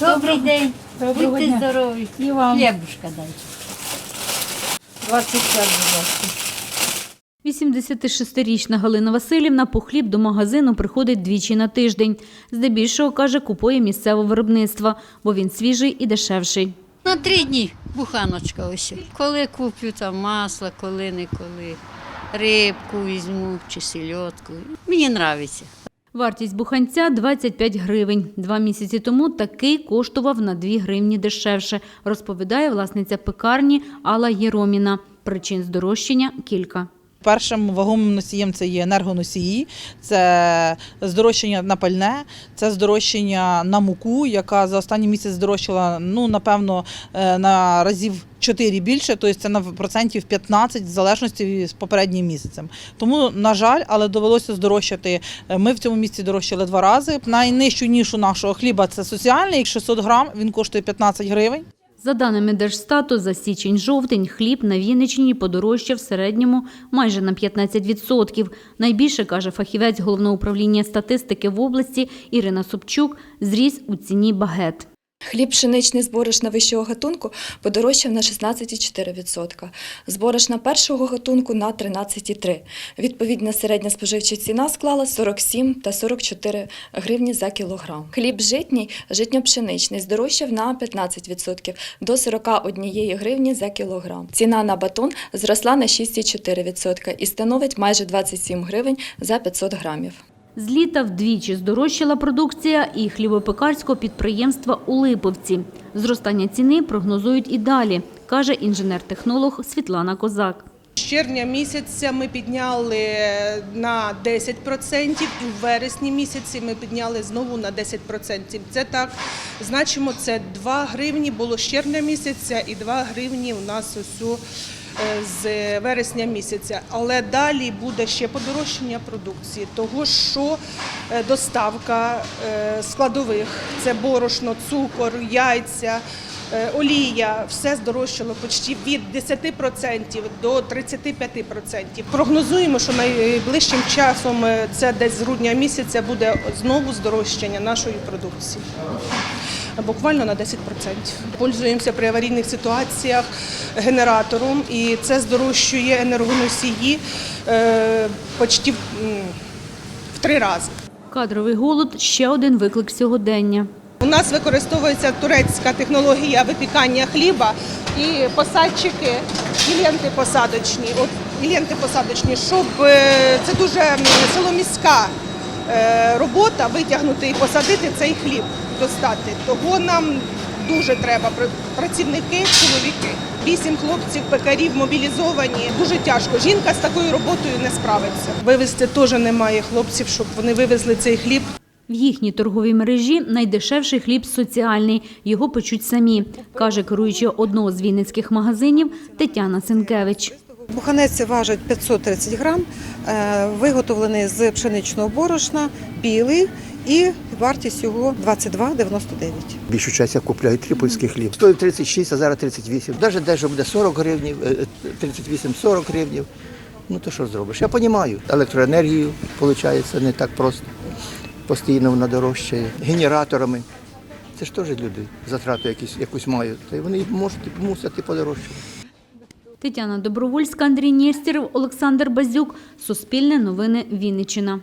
Добрий день. Доброго Будьте дня. здорові. І вам. Хлібушка дайте. 25, будь ласка. 86-річна Галина Васильівна по хліб до магазину приходить двічі на тиждень. Здебільшого, каже, купує місцеве виробництво, бо він свіжий і дешевший. На три дні буханочка ось. Коли куплю там масло, коли не коли. Рибку візьму чи сільотку. Мені подобається. Вартість буханця 25 гривень. Два місяці тому такий коштував на 2 гривні дешевше, розповідає власниця пекарні Алла Єроміна. Причин здорожчання кілька. Першим вагомим носієм це є енергоносії, це здорожчання на пальне, це здорожчання на муку, яка за останній місяць здорожчала, ну, напевно, е, на разів 4 більше, тобто це на процентів 15 в залежності з попереднім місяцем. Тому, на жаль, але довелося здорожчати. Е, Ми в цьому місці дорожчали два рази. Найнижчу нішу нашого хліба це соціальний, 600 грам, він коштує 15 гривень. За даними Держстату, за січень-жовтень хліб на Вінниччині подорожчав в середньому майже на 15%. Найбільше, каже фахівець Головного управління статистики в області Ірина Собчук, зріс у ціні багет. Хліб пшеничний з борошна вищого гатунку подорожчав на 16,4%, з борошна першого гатунку на 13,3%. Відповідна середня споживча ціна склала 47 та 44 гривні за кілограм. Хліб житній, житньо-пшеничний здорожчав на 15% до 41 гривні за кілограм. Ціна на батон зросла на 6,4% і становить майже 27 гривень за 500 грамів. З літа вдвічі здорожчала продукція і хлібопекарського підприємства у Липовці. Зростання ціни прогнозують і далі, каже інженер-технолог Світлана Козак. З червня місяця ми підняли на 10% і в вересні місяці ми підняли знову на 10%. Це так, значимо, це 2 гривні було з червня місяця і 2 гривні у нас ось у, е, з вересня місяця. Але далі буде ще подорожчання продукції, того що е, доставка е, складових, це борошно, цукор, яйця. Е, Олія, все здорожчало почти від 10% до 35%. Прогнозуємо, що найближчим часом, е, це десь з грудня місяця, буде знову здорожчання нашої продукції. Буквально на 10%. Пользуємося при аварійних ситуаціях генератором, і це здорожчує енергоносії е, почти в, три рази. Кадровий голод – ще один виклик сьогодення. У нас використовується турецька технологія випікання хліба і посадчики, і ленти посадочні. От і ленти посадочні, щоб е, це дуже м, силоміська е, робота витягнути і посадити цей хліб, достати. Того нам дуже треба працівники, чоловіки. Вісім хлопців, пекарів мобілізовані. Дуже тяжко. Жінка з такою роботою не справиться. Вивезти теж немає хлопців, щоб вони вивезли цей хліб. В їхній торговій мережі найдешевший хліб соціальний. Його печуть самі, каже керуюча одного з вінницьких магазинів Тетяна Сенкевич. Буханець важить 530 грам, е, виготовлений з пшеничного борошна, білий і вартість його 22,99. Більшу часть я купляю трипольський хліб. Стоїть 36, а зараз 38. Навіть дещо буде 40 гривнів, е, 38-40 гривнів. Ну то що зробиш? Я розумію. Електроенергію, виходить, не так просто. Постійно вона дорожчає. Генераторами. Це ж теж люди затрату якісь, якусь мають. Та й вони можуть мусити подорожчати. Тетяна Добровольська, Андрій Нєстєров, Олександр Базюк. Суспільне новини Вінниччина.